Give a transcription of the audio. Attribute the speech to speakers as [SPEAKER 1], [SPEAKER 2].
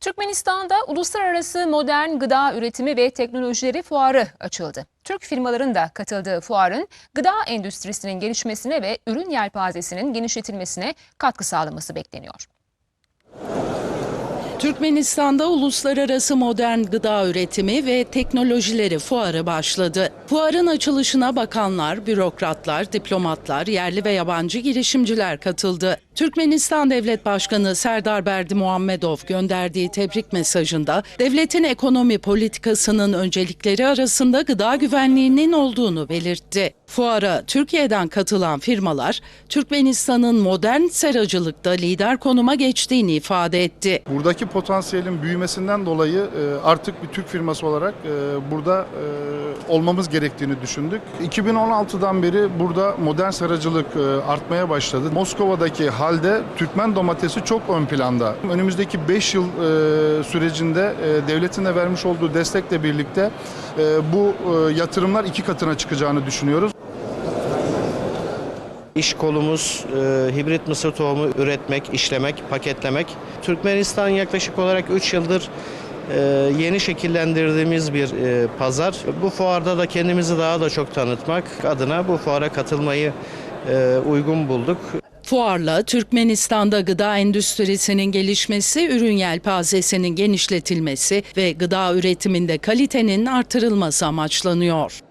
[SPEAKER 1] Türkmenistan'da Uluslararası Modern Gıda Üretimi ve Teknolojileri Fuarı açıldı. Türk firmaların da katıldığı fuarın gıda endüstrisinin gelişmesine ve ürün yelpazesinin genişletilmesine katkı sağlaması bekleniyor.
[SPEAKER 2] Türkmenistan'da Uluslararası Modern Gıda Üretimi ve Teknolojileri Fuarı başladı. Fuarın açılışına bakanlar, bürokratlar, diplomatlar, yerli ve yabancı girişimciler katıldı. Türkmenistan Devlet Başkanı Serdar Berdi Muhammedov gönderdiği tebrik mesajında devletin ekonomi politikasının öncelikleri arasında gıda güvenliğinin olduğunu belirtti. Fuara Türkiye'den katılan firmalar Türkmenistan'ın modern seracılıkta lider konuma geçtiğini ifade etti.
[SPEAKER 3] Buradaki potansiyelin büyümesinden dolayı e, artık bir Türk firması olarak e, burada e, olmamız gerektiğini düşündük. 2016'dan beri burada modern seracılık e, artmaya başladı. Moskova'daki halde Türkmen domatesi çok ön planda. Önümüzdeki 5 yıl e, sürecinde e, devletin de vermiş olduğu destekle birlikte bu yatırımlar iki katına çıkacağını düşünüyoruz.
[SPEAKER 4] İş kolumuz e, hibrit mısır tohumu üretmek, işlemek, paketlemek. Türkmenistan yaklaşık olarak 3 yıldır yeni şekillendirdiğimiz bir e, pazar. Bu fuarda da kendimizi daha da çok tanıtmak adına bu fuara katılmayı e, uygun bulduk.
[SPEAKER 2] Fuarla Türkmenistan'da gıda endüstrisinin gelişmesi, ürün yelpazesinin genişletilmesi ve gıda üretiminde kalitenin artırılması amaçlanıyor.